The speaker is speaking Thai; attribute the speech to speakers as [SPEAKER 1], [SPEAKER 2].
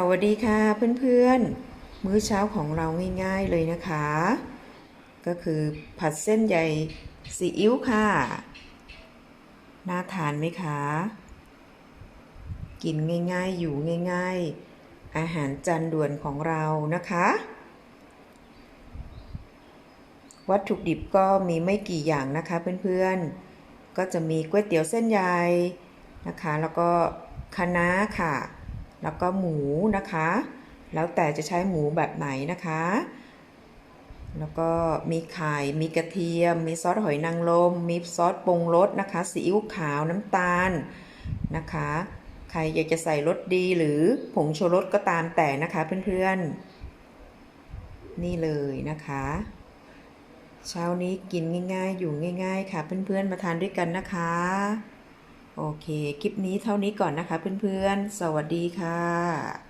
[SPEAKER 1] สวัสดีค่ะเพื่อนๆ มื้อเช้าของเราง่ายๆเลยนะคะ ก็คือผัดเส้นใยซีอิ๊วค่ะ น่าทานไหมคะ กินง่ายๆอยู่ง่ายๆ อาหารจานด่วนของเรานะคะ วัตถุดิบก็มีไม่กี่อย่างนะคะเพื่อนๆ ก็จะมีก๋วยเตี๋ยวเส้นใยนะคะ แล้วก็คะน้าค่ะ แล้วก็หมูนะคะ แล้วแต่จะใช้หมูแบบไหนนะคะ แล้วก็มีไข่ มีกระเทียม มีซอสหอยนางรม มีซอสปรุงรสนะคะ ซีอิ๊วขาวน้ำตาลนะคะ ใครอยากจะใส่รสดีหรือผงชูรสก็ตามแต่นะคะเพื่อนๆ นี่เลยนะคะ เช้านี้กินง่ายๆ อยู่ง่าย ๆ ค่ะเพื่อนๆ มาทานด้วยกันนะคะ เค คลิปนี้เท่านี้ก่อนนะคะเพื่อนๆ สวัสดีค่ะ